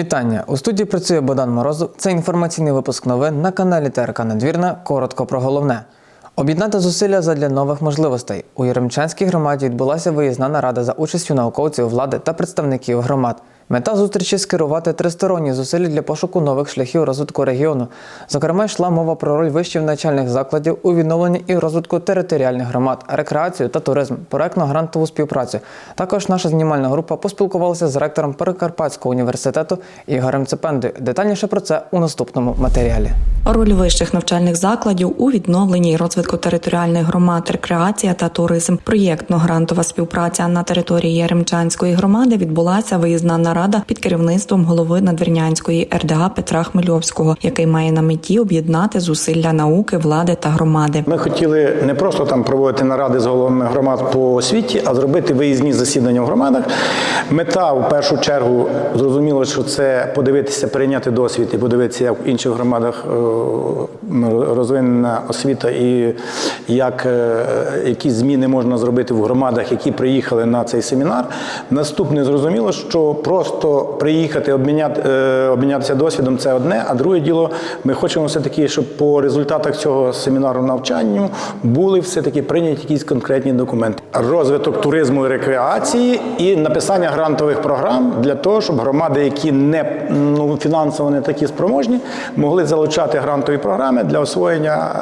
Вітання! У студії працює Богдан Морозов. Це інформаційний випуск новин на каналі ТРК Надвірна. Коротко про головне. Об'єднати зусилля задля нових можливостей. У Яремчанській громаді відбулася виїзна нарада за участю науковців, влади та представників громад. Мета зустрічі скерувати тристоронні зусилля для пошуку нових шляхів розвитку регіону. Зокрема, йшла мова про роль вищих навчальних закладів у відновленні і розвитку територіальних громад, рекреацію та туризм, проектно-грантову співпрацю. Також наша знімальна група поспілкувалася з ректором Перекарпатського університету Ігорем Цепендою. Детальніше про це у наступному матеріалі. Роль вищих навчальних закладів у відновленні і розвитку територіальних громад, рекреація та туризм. Проєктно-грантова співпраця на території Яремчанської громади відбулася виїзна нарада під керівництвом голови Надвірнянської РДА Петра Хмельовського, який має на меті об'єднати зусилля науки, влади та громади. Ми хотіли не просто там проводити наради з головами громад по освіті, а зробити виїзні засідання в громадах. Мета в першу чергу зрозуміло, що це подивитися, прийняти досвід і подивитися, як в інших громадах е, розвинена освіта і як е, які зміни можна зробити в громадах, які приїхали на цей семінар. Наступне зрозуміло, що просто приїхати, обміняти, е, обмінятися досвідом це одне. А друге діло, ми хочемо все таки, щоб по результатах цього семінару навчанню були все таки прийняті якісь конкретні документи. Розвиток туризму і рекреації і написання грантових програм для того, щоб громади, які не ну, фінансово не такі спроможні, могли залучати грантові програми для освоєння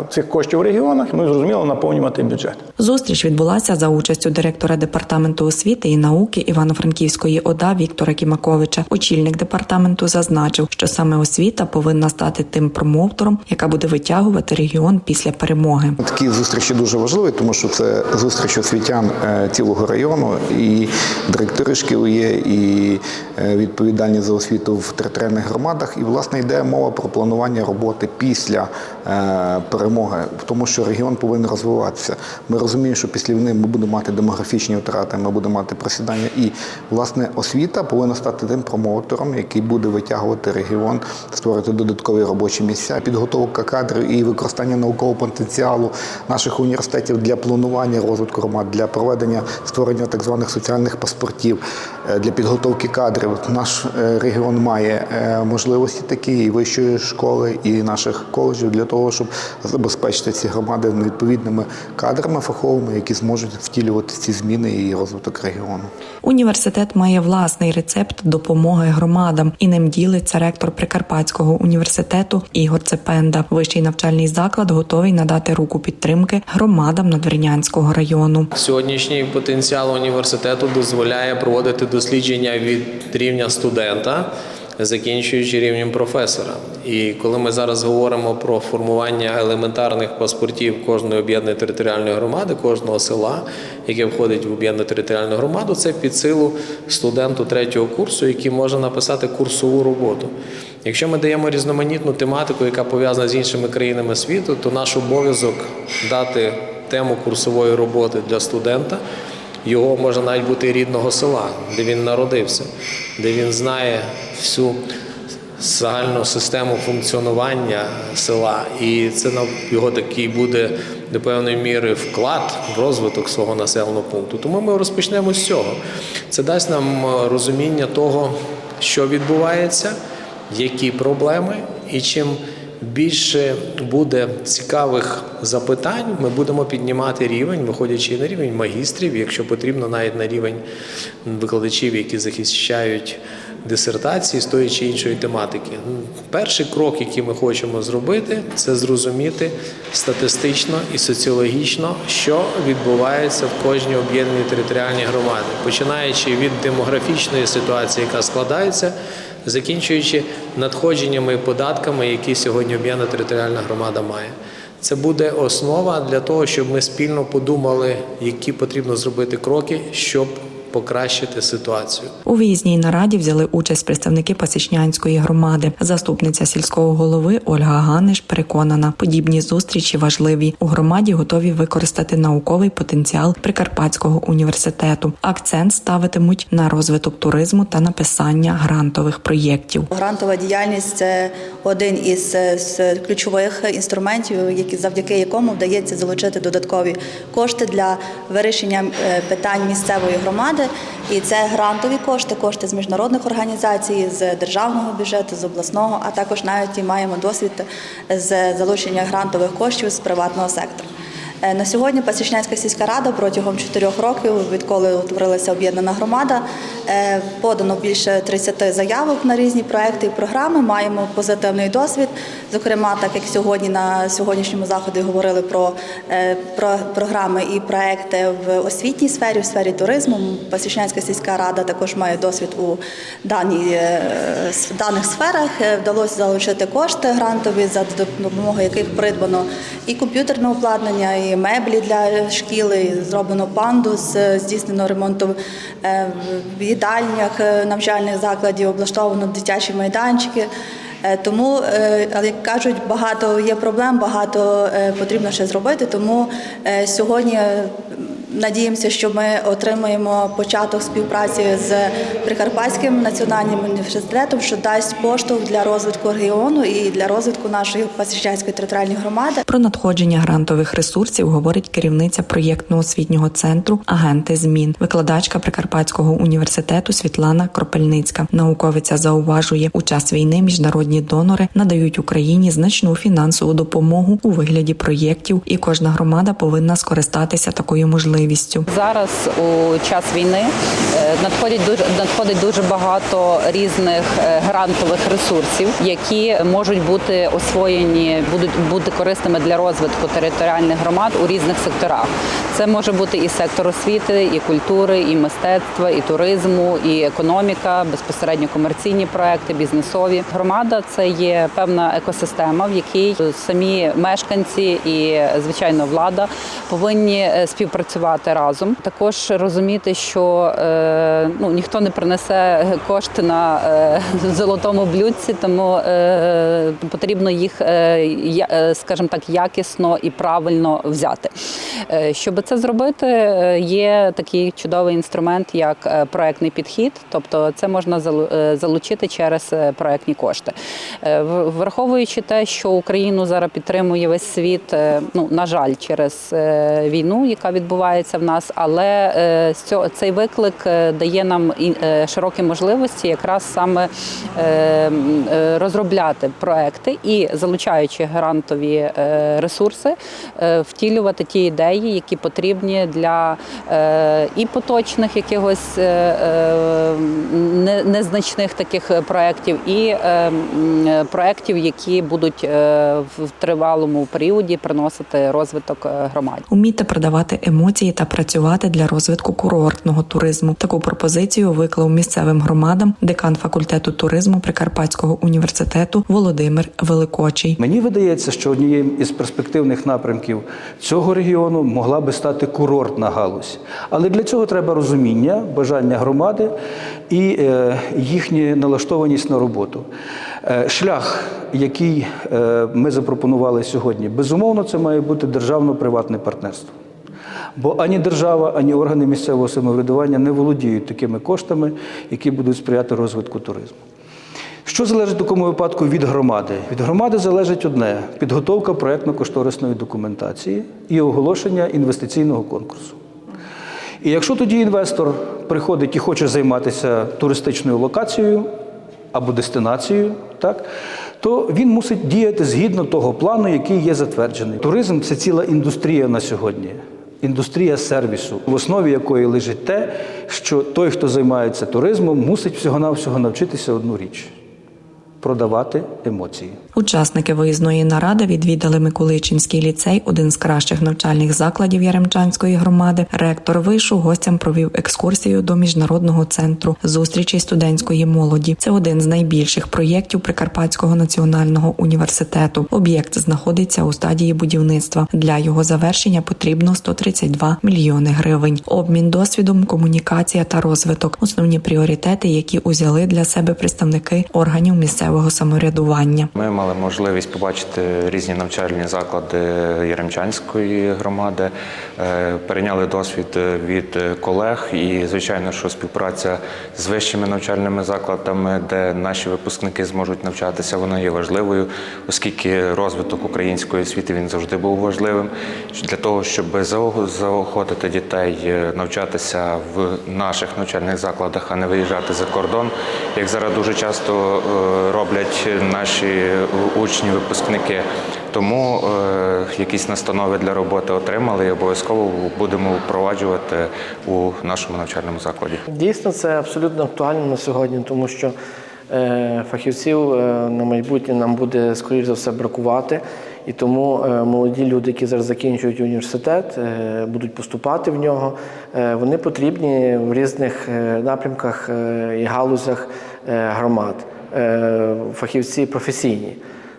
е, цих коштів в регіонах. Ну і зрозуміло, наповнювати бюджет. Зустріч відбулася за участю директора департаменту освіти і науки Івано-Франківської ОДА Віктора Кімаковича. Очільник департаменту зазначив, що саме освіта повинна стати тим промоутером, яка буде витягувати регіон після перемоги. Такі зустрічі дуже важливі, тому що це зустріч освітян е, цілого району, і директори шкіл є, і е, відповідальні за освіту в територіальних громадах. І власне йде мова про планування роботи після е, перемоги, тому що регіон повинен розвиватися. Ми розуміємо, що після війни ми будемо мати демографічні втрати, ми будемо мати просідання. І власне освіта повинна стати тим промоутером, який буде витягувати регіон, створити додаткові робочі місця, підготовка кадрів і використання наукового потенціалу наших університетів для планування розвитку громад, для проведення створення так званих соціальних паспортів, е, для підготовки кадрів. Наш е, регіон має е, можливості такі і вищої школи, і наших коледжів для того, щоб забезпечити ці громади відповідними кадрами фаховими, які зможуть втілювати ці зміни і розвиток регіону. Університет має власний рецепт допомоги громадам, і ним ділиться ректор Прикарпатського університету Ігор Цепенда. Вищий навчальний заклад готовий надати руку підтримки громадам Надвірнянського району. Сьогоднішній потенціал університету дозволяє проводити дослідження від рівня студента, закінчуючи рівнем професора. І коли ми зараз говоримо про формування елементарних паспортів кожної об'єднаної територіальної громади, кожного села, яке входить в об'єднану територіальну громаду, це під силу студенту третього курсу, який може написати курсову роботу. Якщо ми даємо різноманітну тематику, яка пов'язана з іншими країнами світу, то наш обов'язок дати тему курсової роботи для студента. Його може навіть бути рідного села, де він народився, де він знає всю загальну систему функціонування села, і це його такий буде до певної міри вклад в розвиток свого населеного пункту. Тому ми розпочнемо з цього. Це дасть нам е, розуміння того, що відбувається, які проблеми, і чим більше буде цікавих запитань, ми будемо піднімати рівень, виходячи на рівень магістрів, якщо потрібно, навіть на рівень викладачів, які захищають дисертації з тої чи іншої тематики. Перший крок, який ми хочемо зробити, це зрозуміти статистично і соціологічно, що відбувається в кожній об'єднаній територіальній громаді, починаючи від демографічної ситуації, яка складається закінчуючи надходженнями і податками, які сьогодні об'єднана територіальна громада має. Це буде основа для того, щоб ми спільно подумали, які потрібно зробити кроки, щоб покращити ситуацію. У виїзній нараді взяли участь представники Пасічнянської громади. Заступниця сільського голови Ольга Ганиш переконана, подібні зустрічі важливі. У громаді готові використати науковий потенціал Прикарпатського університету. Акцент ставитимуть на розвиток туризму та написання грантових проєктів. Грантова діяльність це один із е, ключових інструментів, які завдяки якому вдається залучити додаткові кошти для вирішення е, питань місцевої громади громади. І це грантові кошти, кошти з міжнародних організацій, з державного бюджету, з обласного, а також навіть і маємо досвід з залучення грантових коштів з приватного сектору. Е, На сьогодні Пасічнянська сільська рада протягом чотирьох років, відколи утворилася об'єднана громада, е, подано більше 30 заявок на різні проекти і програми. Маємо позитивний досвід. Зокрема, так як сьогодні на сьогоднішньому заході говорили про, е, про програми і проекти в освітній сфері, в сфері туризму. Пасічнянська сільська рада також має досвід у даній, даних сферах. Вдалося залучити кошти грантові, за допомогою яких придбано і комп'ютерне обладнання, і меблі для шкіли, зроблено пандус, здійснено ремонт е, в їдальнях е, навчальних закладів, облаштовано дитячі майданчики. Е, Тому, як кажуть, багато є проблем, багато потрібно ще зробити. Тому сьогодні надіємося, що ми отримаємо початок співпраці з Прикарпатським національним університетом, що дасть поштовх для розвитку регіону і для розвитку нашої Пасічанської територіальної громади. Про надходження грантових ресурсів говорить керівниця проєктного освітнього центру Агенти змін, викладачка Прикарпатського університету Світлана Кропельницька. Науковиця зауважує, у час війни міжнародні донори надають Україні значну фінансову допомогу у вигляді проєктів, і кожна громада повинна скористатися такою можливістю. Зараз у час війни е, надходять дуже надходить дуже багато різних е, грантових ресурсів, які можуть бути освоєні, будуть бути корисними для розвитку територіальних громад у різних секторах. Це може бути і сектор освіти, і культури, і мистецтва, і туризму, і економіка, безпосередньо комерційні проекти, бізнесові. Громада це є певна екосистема, в якій самі мешканці і звичайно влада повинні е, співпрацювати разом. Також розуміти, що е, ну ніхто не принесе кошти на е, золотому блюдці, тому е, потрібно їх, е, е, скажімо так, якісно і правильно взяти. Е, Щоб це зробити, е, є такий чудовий інструмент, як проектний підхід, тобто це можна залучити через проектні кошти. Враховуючи те, що Україну зараз підтримує весь світ, ну на жаль, через війну, яка відбувається в нас, але е, цей виклик е, дає нам е, широкі можливості, якраз саме розробляти проекти і залучаючи грантові ресурси, втілювати ті ідеї, які потрібні для і поточних якихось не- незначних таких проєктів, і проєктів, які будуть в тривалому періоді приносити розвиток громаді. Уміти продавати емоції та працювати для розвитку курортного туризму. Таку пропозицію виклав місцевим громадам декан факультету туризму Прикарпатського університету Володимир Великочий. Мені видається, що однією із перспективних напрямків цього регіону могла би стати курортна галузь. Але для цього треба розуміння, бажання громади і е, їхня налаштованість на роботу. Е, шлях, який е, ми запропонували сьогодні, безумовно, це має бути державно-приватне партнерство. Бо ані держава, ані органи місцевого самоврядування не володіють такими коштами, які будуть сприяти розвитку туризму. Що залежить в такому випадку від громади? Від громади залежить одне підготовка проєктно-кошторисної документації і оголошення інвестиційного конкурсу. І якщо тоді інвестор приходить і хоче займатися туристичною локацією або дестинацією, так, то він мусить діяти згідно того плану, який є затверджений. Туризм це ціла індустрія на сьогодні. Індустрія сервісу, в основі якої лежить те, що той, хто займається туризмом, мусить всього-навсього навчитися одну річ продавати емоції. Учасники виїзної наради відвідали Миколичинський ліцей, один з кращих навчальних закладів Яремчанської громади. Ректор вишу гостям провів екскурсію до міжнародного центру зустрічей студентської молоді. Це один з найбільших проєктів Прикарпатського національного університету. Об'єкт знаходиться у стадії будівництва. Для його завершення потрібно 132 мільйони гривень. Обмін досвідом, комунікація та розвиток основні пріоритети, які узяли для себе представники органів місцевого місцевого самоврядування. Ми мали можливість побачити різні навчальні заклади Яремчанської громади, е, перейняли досвід від колег і, звичайно, що співпраця з вищими навчальними закладами, де наші випускники зможуть навчатися, вона є важливою, оскільки розвиток української освіти він завжди був важливим для того, щоб заох- заохотити дітей е, навчатися в наших навчальних закладах, а не виїжджати за кордон, як зараз дуже часто е, роблять наші учні, випускники. Тому е, якісь настанови для роботи отримали і обов'язково будемо впроваджувати у нашому навчальному закладі. Дійсно, це абсолютно актуально на сьогодні, тому що е, фахівців е, на майбутнє нам буде, скоріш за все, бракувати. І тому молоді люди, які зараз закінчують університет, будуть поступати в нього, вони потрібні в різних напрямках і галузях громад, фахівці професійні.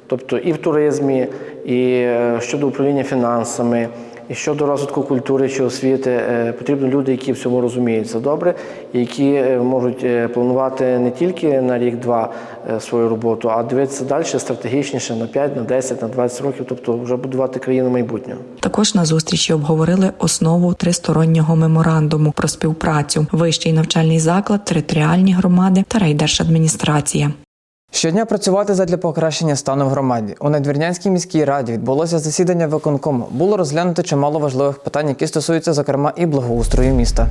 Тобто і в туризмі, і е, щодо управління фінансами, і щодо розвитку культури чи освіти, е, потрібні люди, які в цьому розуміються добре, які е, можуть е, планувати не тільки на рік-два свою роботу, а дивитися далі стратегічніше на 5, на 10, на 20 років, тобто вже будувати країну майбутнього. Також на зустрічі обговорили основу тристороннього меморандуму про співпрацю, вищий навчальний заклад, територіальні громади та райдержадміністрація. Щодня працювати задля покращення стану в громаді. У Надвірнянській міській раді відбулося засідання виконкому. Було розглянуто чимало важливих питань, які стосуються, зокрема, і благоустрою міста.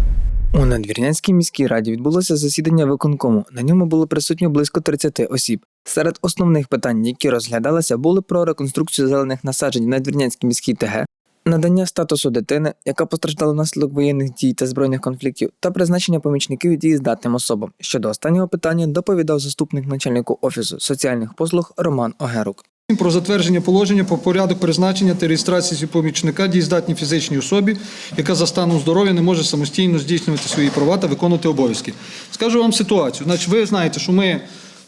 У Надвірнянській міській раді відбулося засідання виконкому. На ньому було присутньо близько 30 осіб. Серед основних питань, які розглядалися, були про реконструкцію зелених насаджень в Надвірнянській міській ТГ, надання статусу дитини, яка постраждала внаслідок воєнних дій та збройних конфліктів, та призначення помічників дієздатним особам. Щодо останнього питання доповідав заступник начальнику офісу соціальних послуг Роман Огерук. Про затвердження положення про порядок призначення та реєстрації помічника дієздатній фізичній особі, яка за станом здоров'я не може самостійно здійснювати свої права та виконувати обов'язки. Скажу вам ситуацію. Значить, ви знаєте, що ми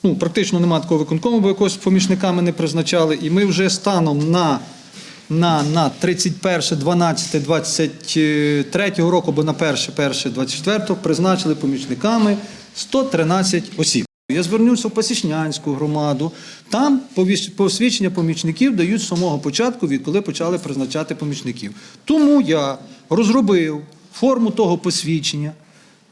ну, практично немає такого виконкому, бо якогось помічника ми не призначали, і ми вже станом на на, на 31, 12, 23 року, або на 1, 1, 24 призначили помічниками 113 осіб. Я звернувся в Пасічнянську громаду. Там посвідчення помічників дають з самого початку, відколи почали призначати помічників. Тому я розробив форму того посвідчення,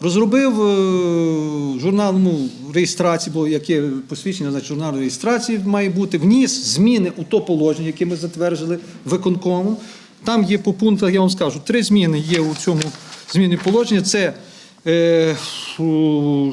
розробив е, журнал ну, реєстрації, бо яке посвідчення, значить журнал реєстрації має бути, вніс зміни у то положення, яке ми затверджили виконкому. Там є по пунктах, я вам скажу, три зміни є у цьому зміні положення. Це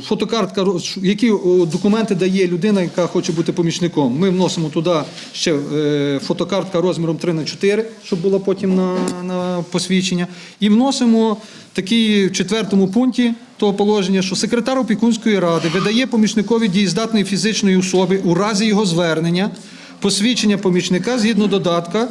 фотокартка, роз- які документи дає людина, яка хоче бути помічником. Ми вносимо туди ще е, фотокартка розміром 3 на 4, щоб була потім на, на посвідчення. І вносимо такий в четвертому пункті того положення, що секретар опікунської ради видає помічникові дієздатної фізичної особи у разі його звернення посвідчення помічника згідно додатка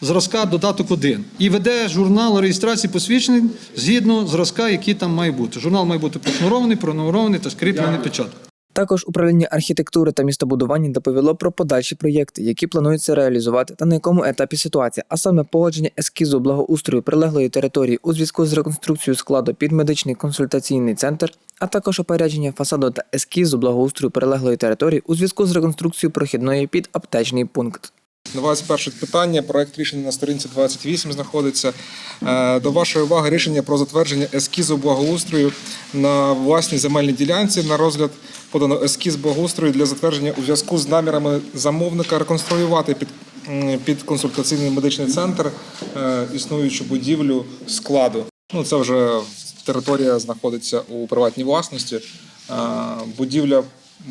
зразка додаток 1 і веде журнал реєстрації посвідчень згідно зразка, який там має бути. Журнал має бути пронумерований, пронумерований та скріплений печаткою. Також управління архітектури та містобудування доповіло про подальші проєкти, які планується реалізувати та на якому етапі ситуація, а саме погодження ескізу благоустрою прилеглої території у зв'язку з реконструкцією складу під медичний консультаційний центр, а також опередження фасаду та ескізу благоустрою прилеглої території у зв'язку з реконструкцією прохідної під аптечний пункт. 21 питання. Проект рішення на сторінці 28 знаходиться. Е, До вашої уваги рішення про затвердження ескізу благоустрою на власній земельній ділянці. На розгляд подано ескіз благоустрою для затвердження у зв'язку з намірами замовника реконструювати під, під консультаційний медичний центр е, існуючу будівлю складу. Ну, це вже територія знаходиться у приватній власності. Е, Будівля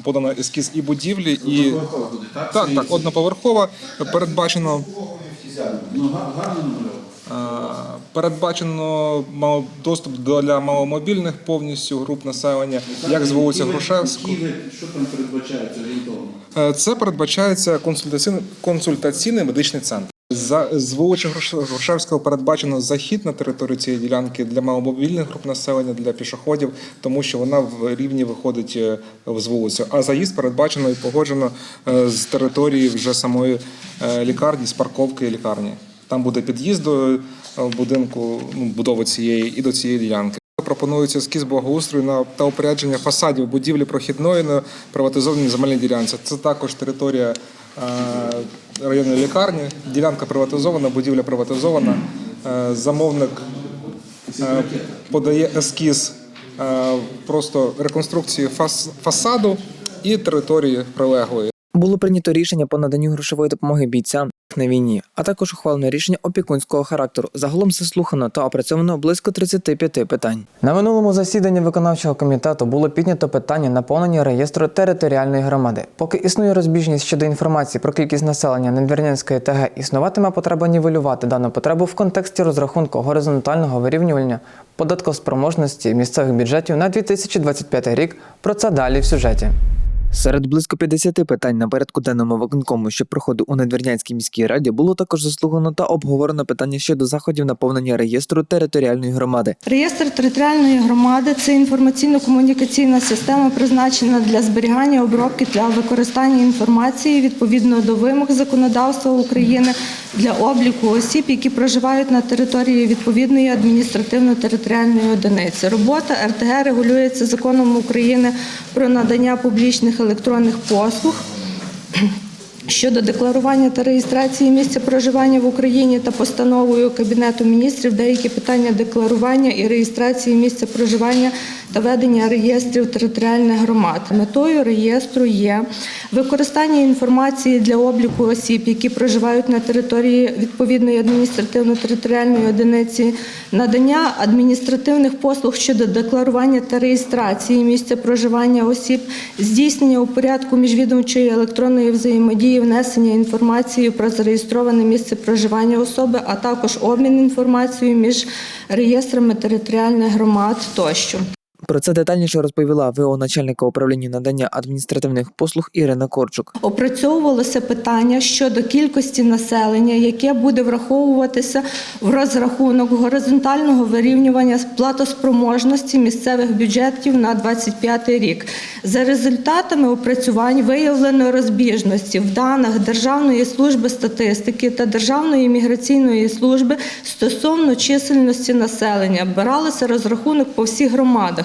подано ескіз і будівлі, і так, так, одноповерхова. Передбачено е, передбачено доступ до- для маломобільних повністю груп населення, як з вулиці Грушевського. Що там передбачається орієнтовно? Е, Це передбачається консультаційний, консультаційний медичний центр. За з вулиці Грушевського передбачено захід на територію цієї ділянки для маломобільних груп населення, для пішоходів, тому що вона в рівні виходить е, з вулиці. А заїзд передбачено і погоджено е, з території вже самої е, лікарні, з парковки лікарні. Там буде під'їзд до будинку, ну, будови цієї і до цієї ділянки. пропонується ескіз благоустрою на та упорядження фасадів будівлі прохідної на приватизованій земельній ділянці. Це також територія районної лікарні. Ділянка приватизована, будівля приватизована. Е, Замовник е, подає ескіз е, просто реконструкції фас- фасаду і території прилеглої. Було прийнято рішення по наданню грошової допомоги бійцям на війні, а також ухвалено рішення опікунського характеру. Загалом заслухано та опрацьовано близько 35 питань. На минулому засіданні виконавчого комітету було піднято питання наповнення реєстру територіальної громади. Поки існує розбіжність щодо інформації про кількість населення Надвірнянської ТГ, існуватиме потреба нівелювати дану потребу в контексті розрахунку горизонтального вирівнювання податкоспроможності місцевих бюджетів на 2025 рік. Про це далі в сюжеті. Серед близько 50 питань на порядку денному виконкому, що проходив у Надвірнянській міській раді, було також заслухано та обговорено питання щодо заходів наповнення реєстру територіальної громади. Реєстр територіальної громади це інформаційно-комунікаційна система, призначена для зберігання обробки та використання інформації відповідно до вимог законодавства України для обліку осіб, які проживають на території відповідної адміністративно-територіальної одиниці. Робота РТГ регулюється законом України про надання публічних електронних послуг щодо декларування та реєстрації місця проживання в Україні та постановою Кабінету міністрів деякі питання декларування і реєстрації місця проживання та ведення реєстрів територіальних громад. Метою реєстру є використання інформації для обліку осіб, які проживають на території відповідної адміністративно-територіальної одиниці, надання адміністративних послуг щодо декларування та реєстрації місця проживання осіб, здійснення у порядку міжвідомчої електронної взаємодії, внесення інформації про зареєстроване місце проживання особи, а також обмін інформацією між реєстрами територіальних громад тощо. Про це детальніше розповіла ВО начальника управління надання адміністративних послуг Ірина Корчук. Опрацьовувалося питання щодо кількості населення, яке буде враховуватися в розрахунок горизонтального вирівнювання платоспроможності місцевих бюджетів на 2025 рік. За результатами опрацювань виявлено розбіжності в даних Державної служби статистики та Державної міграційної служби стосовно чисельності населення. Бралося розрахунок по всіх громадах.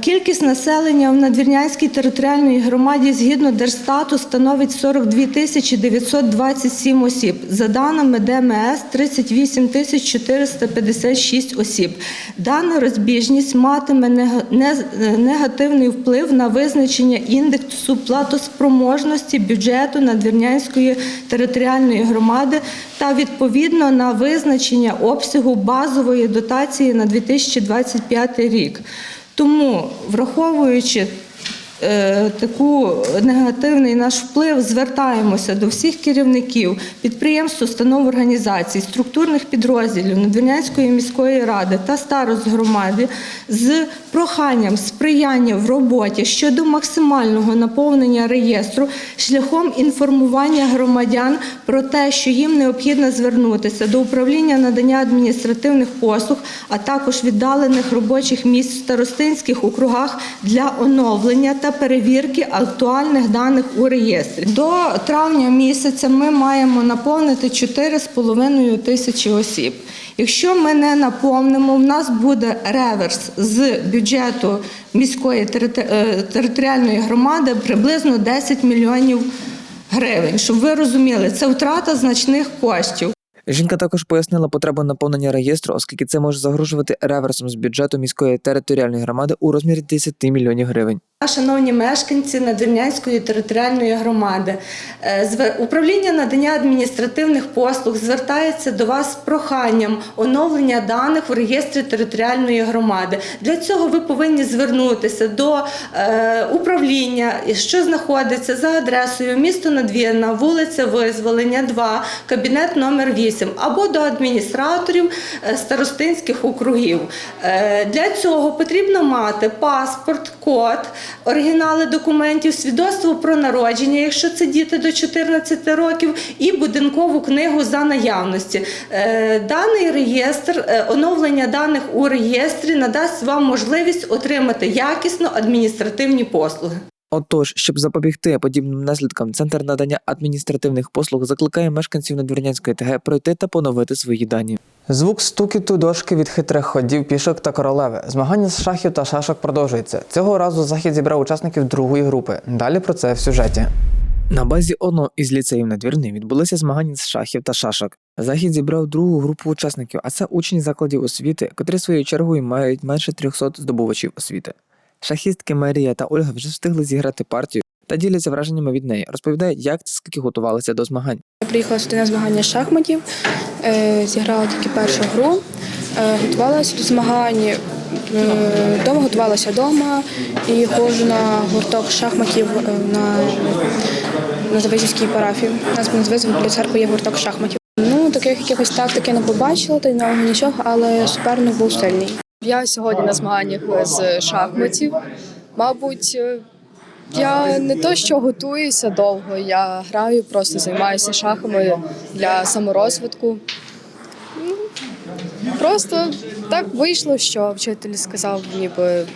Кількість населення в Надвірнянській територіальній громаді згідно Держстату становить 42 тисячі 927 осіб. За даними ДМС 38 тисяч 456 осіб. Дана розбіжність матиме негативний вплив на визначення індексу платоспроможності бюджету Надвірнянської територіальної громади та відповідно на визначення обсягу базової дотації на 2025 рік. Тому, враховуючи таку негативний наш вплив, звертаємося до всіх керівників підприємств, установ організацій, структурних підрозділів Надвірнянської міської ради та старост громади з проханням сприяння в роботі щодо максимального наповнення реєстру шляхом інформування громадян про те, що їм необхідно звернутися до управління надання адміністративних послуг, а також віддалених робочих місць в старостинських округах для оновлення та перевірки актуальних даних у реєстрі. До травня місяця ми маємо наповнити 4,5 тисячі осіб. Якщо ми не наповнимо, в нас буде реверс з бюджету міської е, територіальної громади приблизно 10 мільйонів гривень. Щоб ви розуміли, це втрата значних коштів. Жінка також пояснила потребу наповнення реєстру, оскільки це може загрожувати реверсом з бюджету міської територіальної громади у розмірі 10 мільйонів гривень. Шановні мешканці Надвірнянської територіальної громади, е, управління надання адміністративних послуг звертається до вас з проханням оновлення даних в реєстрі територіальної громади. Для цього ви повинні звернутися до е, управління, що знаходиться за адресою місто Надвірна, вулиця Визволення, 2, кабінет номер 8, або до адміністраторів е, старостинських округів. Для цього потрібно мати паспорт, код, оригінали документів, свідоцтво про народження, якщо це діти до 14 років, і будинкову книгу за наявності. Е, Даний реєстр, е, оновлення даних у реєстрі надасть вам можливість отримати якісно адміністративні послуги. Отож, щоб запобігти подібним наслідкам, центр надання адміністративних послуг закликає мешканців Надвірнянської ТГ пройти та поновити свої дані. Звук стукіту дошки від хитрих ходів, пішок та королеви. Змагання з шахів та шашок продовжується. Цього разу захід зібрав учасників другої групи. Далі про це в сюжеті. На базі одного із ліцеїв надвірний відбулися змагання з шахів та шашок. Захід зібрав другу групу учасників, а це учні закладів освіти, котрі своєю чергою мають майже 300 здобувачів освіти. Шахістки Марія та Ольга вже встигли зіграти партію та діляться враженнями від неї. Розповідають, як та скільки готувалися до змагань. Я приїхала сюди на змагання шахматів, е, зіграла тільки першу гру, е, готувалася до змагань, е, вдома готувалася вдома і ходжу на гурток шахматів на, на Завизівській парафії. У нас називається біля церкви є гурток шахматів. Ну, таких якихось тактики не побачила, та й нового нічого, але суперник був сильний. Я сьогодні на змаганнях з шахматів. Мабуть, я не то, що готуюся довго, я граю, просто займаюся шахами для саморозвитку. Ну, Просто так вийшло, що вчитель сказав, ніби,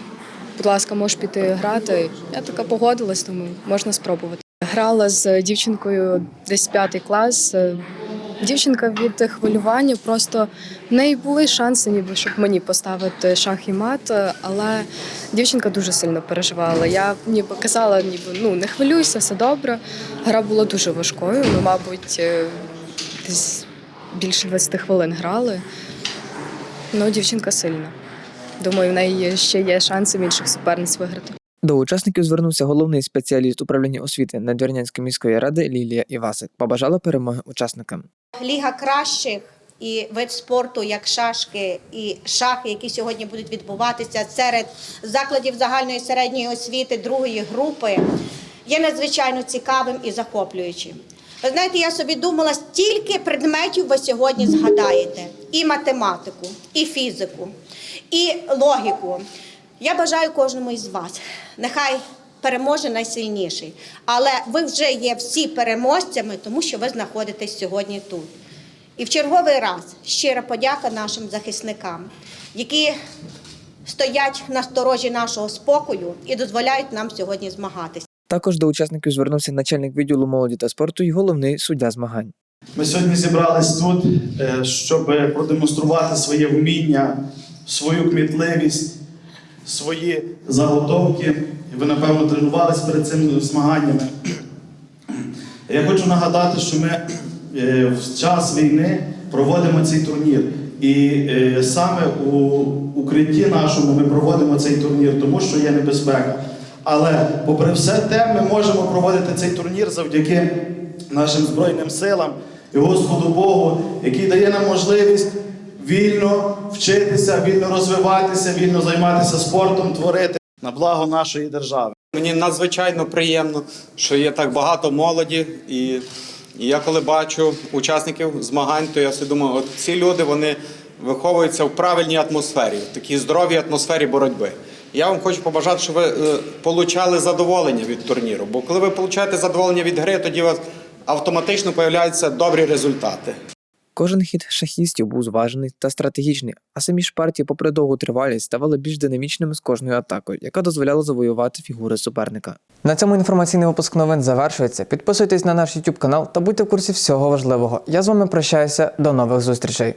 будь ласка, можеш піти грати. Я така погодилась, тому можна спробувати. Грала з дівчинкою десь п'ятий клас. Дівчинка від хвилювання просто в неї були шанси, ніби щоб мені поставити шах і мат, але дівчинка дуже сильно переживала. Я ніби казала, ніби ну не хвилюйся, все добре. Гра була дуже важкою. Ми, мабуть, е, десь більше 20 хвилин грали. Ну, дівчинка сильна. Думаю, в неї ще є шанси в інших суперниць виграти. До учасників звернувся головний спеціаліст управління освіти Надвірнянської міської ради Лілія Івасик. Побажала перемоги учасникам. Ліга кращих і вид спорту, як шашки і шахи, які сьогодні будуть відбуватися серед закладів загальної середньої освіти другої групи, є надзвичайно цікавим і захоплюючим. Ви знаєте, я собі думала, стільки предметів ви сьогодні згадаєте: і математику, і фізику, і логіку. Я бажаю кожному із вас. Нехай переможе найсильніший. Але ви вже є всі переможцями, тому що ви знаходитесь сьогодні тут. І в черговий раз щира подяка нашим захисникам, які стоять на сторожі нашого спокою і дозволяють нам сьогодні змагатися. Також до учасників звернувся начальник відділу молоді та спорту і головний суддя змагань. Ми сьогодні зібрались тут, е, щоб продемонструвати своє вміння, свою кмітливість, свої заготовки. Ви, напевно, тренувалися перед цими змаганнями. Я хочу нагадати, що ми е, в час війни проводимо цей турнір. І е, саме у укритті нашому ми проводимо цей турнір, тому що є небезпека. Але, попри все те, ми можемо проводити цей турнір завдяки нашим Збройним силам і Господу Богу, який дає нам можливість вільно вчитися, вільно розвиватися, вільно займатися спортом, творити на благо нашої держави. Мені надзвичайно приємно, що є так багато молоді, і, я коли бачу учасників змагань, то я собі думаю, от ці люди вони виховуються в правильній атмосфері, в такій здоровій атмосфері боротьби. Я вам хочу побажати, щоб ви е, задоволення від турніру. Бо коли ви получаєте задоволення від гри, тоді у вас автоматично появляються добрі результати. Кожен хід шахістів був зважений та стратегічний, а самі ж партії, попри довгу тривалість, ставали більш динамічними з кожною атакою, яка дозволяла завоювати фігури суперника. На цьому інформаційний випуск новин завершується. Підписуйтесь на наш YouTube канал та будьте в курсі всього важливого. Я з вами прощаюся. До нових зустрічей.